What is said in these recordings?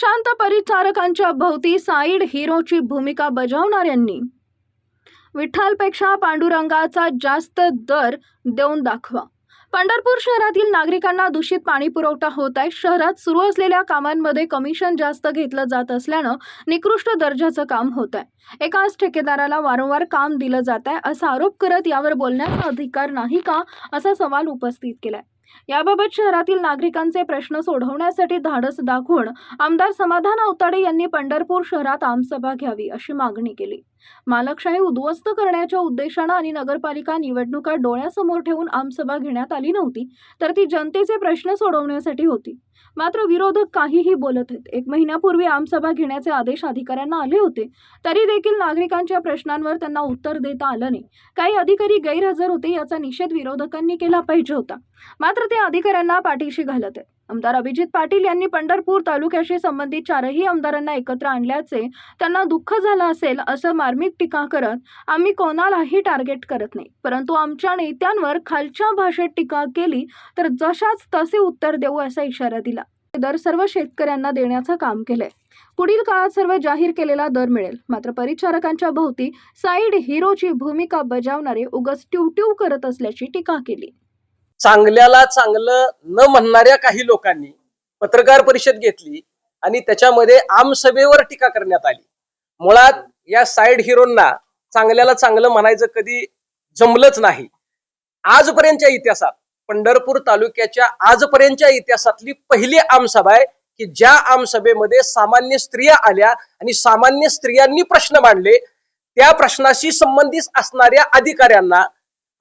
प्रशांत परिचारकांच्या भोवती साईड हिरोची भूमिका बजावणाऱ्यांनी विठ्ठलपेक्षा पांडुरंगाचा जास्त दर देऊन दाखवा. पंढरपूर शहरातील नागरिकांना दूषित पाणी पुरवठा होत आहे. शहरात सुरू असलेल्या कामांमध्ये कमिशन जास्त घेतलं जात असल्यानं निकृष्ट दर्जाचं काम होत आहे. एकाच ठेकेदाराला वारंवार काम दिलं जात आहे. असा आरोप करत यावर बोलण्याचा अधिकार नाही का? असा सवाल उपस्थित केलाय. याबाबत शहरातील नागरिकांचे प्रश्न सोडवण्यासाठी धाडस दाखवून आमदार समाधान अवताडे यांनी पंढरपूर शहरात आमसभा घ्यावी अशी मागणी केली. मालकशाही उद्ध्वस्त करण्याच्या उद्देशानं आणि नगरपालिका निवडणुका डोळ्यासमोर ठेवून आमसभा घेण्यात आली नव्हती तर ती जनतेचे प्रश्न सोडवण्यासाठी होती. मात्र विरोधक काहीही बोलत आहेत. एक महिन्यापूर्वी आमसभा घेण्याचे आदेश अधिकाऱ्यांना आले होते तरी देखील नागरिकांच्या प्रश्नांवर त्यांना उत्तर देता आलं नाही. काही अधिकारी गैरहजर होते याचा निषेध विरोधकांनी केला पाहिजे होता. मात्र ते अधिकाऱ्यांना पाठीशी घालत आहेत. आमदार अभिजित पाटील यांनी पंढरपूर तालुक्याशी संबंधित चारही आमदारांना एकत्र आणल्याचे त्यांना दुःख झालं असेल असं मार्मिक टीका करत आम्ही कोणालाही टार्गेट करत नाही. परंतु आमच्या नेत्यांवर खालच्या भाषेत टीका केली तर जशाच तसे उत्तर देऊ असा इशारा दिला. दर सर्व शेतकऱ्यांना देण्याचं काम केलंय. पुढील काळात सर्व जाहीर केलेला दर मिळेल. मात्र परिचारकांच्या भोवती साईड हिरोची भूमिका बजावणारे उगस ट्यूट्यू करत असल्याची टीका केली. चांगल्याला चांगलं न म्हणणाऱ्या काही लोकांनी पत्रकार परिषद घेतली आणि त्याच्यामध्ये आमसभेवर टीका करण्यात आली. मुळात या साईड हिरोंना चांगल्याला चांगलं म्हणायचं कधी जमलंच नाही. आजपर्यंतच्या इतिहासात पंढरपूर तालुक्याच्या आजपर्यंतच्या इतिहासातली पहिली आमसभा आहे की ज्या आमसभेमध्ये सामान्य स्त्रिया आल्या आणि सामान्य स्त्रियांनी प्रश्न मांडले. त्या प्रश्नाशी संबंधित असणाऱ्या अधिकाऱ्यांना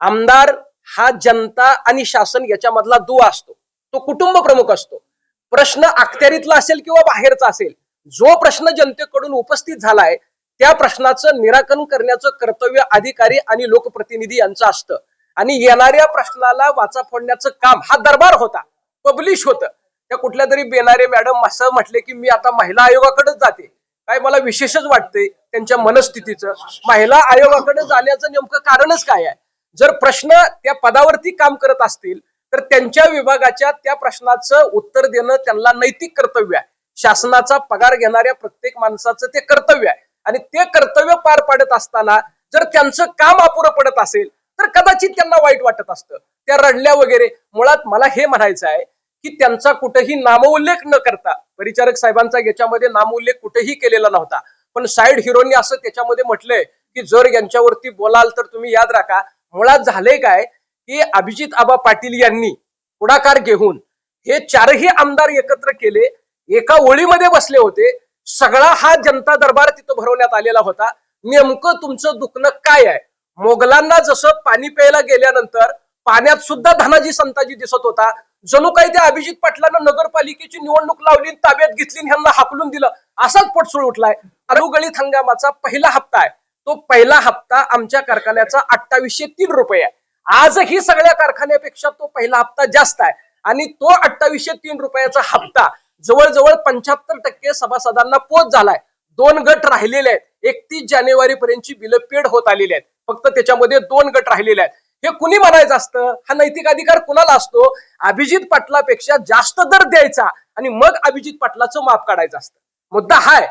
आमदार हा जनता आणि शासन याच्यामधला दुवा असतो. तो कुटुंब प्रमुख असतो. प्रश्न अखत्यारीतला असेल किंवा बाहेरचा असेल जो प्रश्न जनतेकडून उपस्थित झालाय त्या प्रश्नाचं निराकरण करण्याचं कर्तव्य अधिकारी आणि लोकप्रतिनिधी यांचं असतं. आणि येणाऱ्या प्रश्नाला वाचा फोडण्याचं काम हा दरबार होता. पब्लिश होतं. त्या कुठल्या तरी बेनारे मॅडम असं म्हटले की मी आता महिला आयोगाकडेच जाते. काय मला विशेषच वाटतंय त्यांच्या मनस्थितीचं. महिला आयोगाकडे जाण्याचं नेमकं कारणच काय आहे? जर प्रश्न त्या पदावरती काम करत असतील तर त्यांच्या विभागाच्या त्या प्रश्नाचं उत्तर देणं त्यांना नैतिक कर्तव्य आहे. शासनाचा पगार घेणाऱ्या प्रत्येक माणसाचं ते कर्तव्य आहे. आणि ते कर्तव्य पार पाडत असताना जर त्यांचं काम अपुरं पडत असेल तर कदाचित त्यांना वाईट वाटत असतं. त्या रडल्या वगैरे मुळात मला हे म्हणायचं आहे की त्यांचा कुठेही नामोल्लेख न करता परिचारक साहेबांचा याच्यामध्ये नामोल्लेख कुठेही केलेला नव्हता. पण साईड हिरोनी असं त्याच्यामध्ये म्हटलंय की जर यांच्यावरती बोलाल तर तुम्ही याद राखा मुळात झालंय काय की अभिजित आबा पाटील यांनी पुढाकार घेऊन हे चारही आमदार एकत्र केले एका ओळीमध्ये बसले होते. सगळा हा जनता दरबार तिथं भरवण्यात आलेला होता. नेमकं तुमचं दुखणं काय आहे? मोगलांना जसं पाणी प्यायला गेल्यानंतर पाण्यात सुद्धा धनाजी संताजी दिसत होता. जणू काही त्या अभिजित पाटलांना नगरपालिकेची निवडणूक लावली ताब्यात घेतली ह्यांना हाकलून दिलं. असाच पटसूळ उठलाय. अरुगळीत हंगामाचा पहिला हप्ता आहे. तो पहिला हप्ता आमच्या कारखान्याचा अठ्ठावीसशे तीन रुपये आहे. आजही सगळ्या कारखान्यापेक्षा तो पहिला हप्ता जास्त आहे. आणि तो अठ्ठावीसशे तीन रुपयाचा हप्ता जवळजवळ पंच्याहत्तर टक्के सभासदांना पोच झालाय. दोन गट राहिलेले आहेत. एकतीस जानेवारी पर्यंतची बिलं पेड होत आलेली आहेत. फक्त त्याच्यामध्ये दोन गट राहिलेले आहेत. हे कुणी म्हणायचं असतं? हा नैतिक अधिकार कुणाला असतो? अभिजित पाटलापेक्षा जास्त दर द्यायचा आणि मग अभिजित पाटलाचं माप काढायचं असतं. मुद्दा हाय